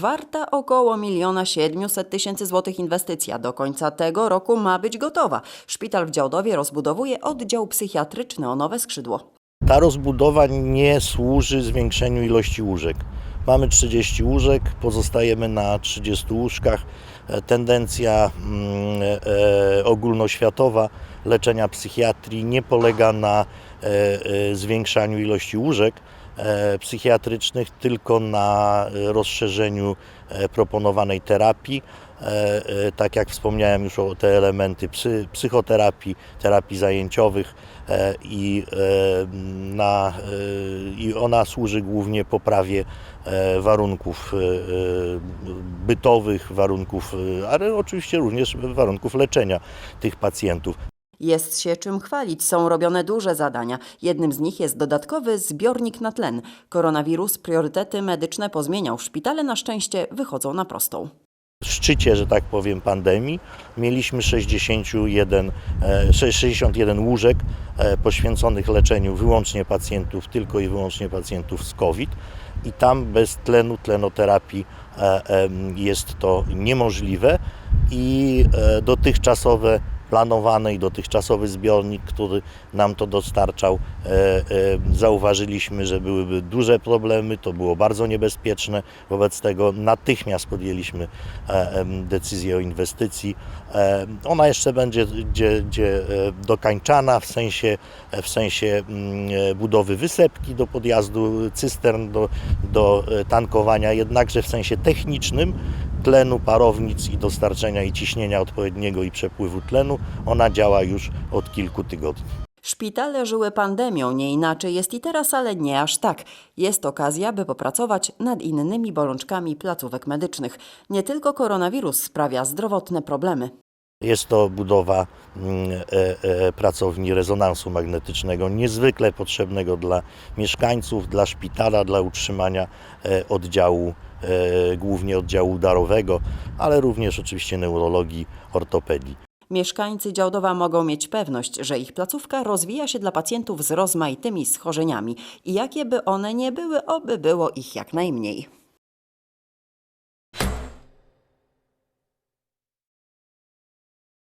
Warta około 1 700 tysięcy złotych inwestycja. Do końca tego roku ma być gotowa. Szpital w Działdowie rozbudowuje oddział psychiatryczny o nowe skrzydło. Ta rozbudowa nie służy zwiększeniu ilości łóżek. Mamy 30 łóżek, pozostajemy na 30 łóżkach. E, Tendencja mm, e, ogólnoświatowa leczenia psychiatrii nie polega na e, e, zwiększaniu ilości łóżek e, psychiatrycznych, tylko na e, rozszerzeniu e, proponowanej terapii. E, e, Tak jak wspomniałem już o te elementy psy, psychoterapii, terapii zajęciowych e, i, e, na, e, i ona służy głównie poprawie e, warunków e, e, bytowych, warunków, e, ale oczywiście również warunków leczenia tych pacjentów. Jest się czym chwalić, są robione duże zadania. Jednym z nich jest dodatkowy zbiornik na tlen. Koronawirus priorytety medyczne pozmieniał. Szpitale na szczęście wychodzą na prostą. szczycie, że tak powiem, pandemii mieliśmy 61, e, 61 łóżek e, poświęconych leczeniu wyłącznie pacjentów, tylko i wyłącznie pacjentów z COVID i tam bez tlenu, tlenoterapii e, jest to niemożliwe i e, dotychczasowe planowany i dotychczasowy zbiornik, który nam to dostarczał, e, e, zauważyliśmy, że byłyby duże problemy, to było bardzo niebezpieczne. Wobec tego natychmiast podjęliśmy e, decyzję o inwestycji. Ona jeszcze będzie, będzie, będzie e, dokańczana w sensie, w sensie mm, budowy wysepki do podjazdu cystern, do, do tankowania, jednakże w sensie technicznym tlenu, parownic i dostarczenia i ciśnienia odpowiedniego i przepływu tlenu, ona działa już od kilku tygodni. Szpitale żyły pandemią, nie inaczej jest i teraz, ale nie aż tak. Jest okazja, by popracować nad innymi bolączkami placówek medycznych. Nie tylko koronawirus sprawia zdrowotne problemy. Jest to budowa mm, e, e, pracowni rezonansu magnetycznego, niezwykle potrzebnego dla mieszkańców, dla szpitala, dla utrzymania e, oddziału, głównie oddziału udarowego, ale również oczywiście neurologii, ortopedii. Mieszkańcy Działdowa mogą mieć pewność, że ich placówka rozwija się dla pacjentów z rozmaitymi schorzeniami i jakie by one nie były, oby było ich jak najmniej.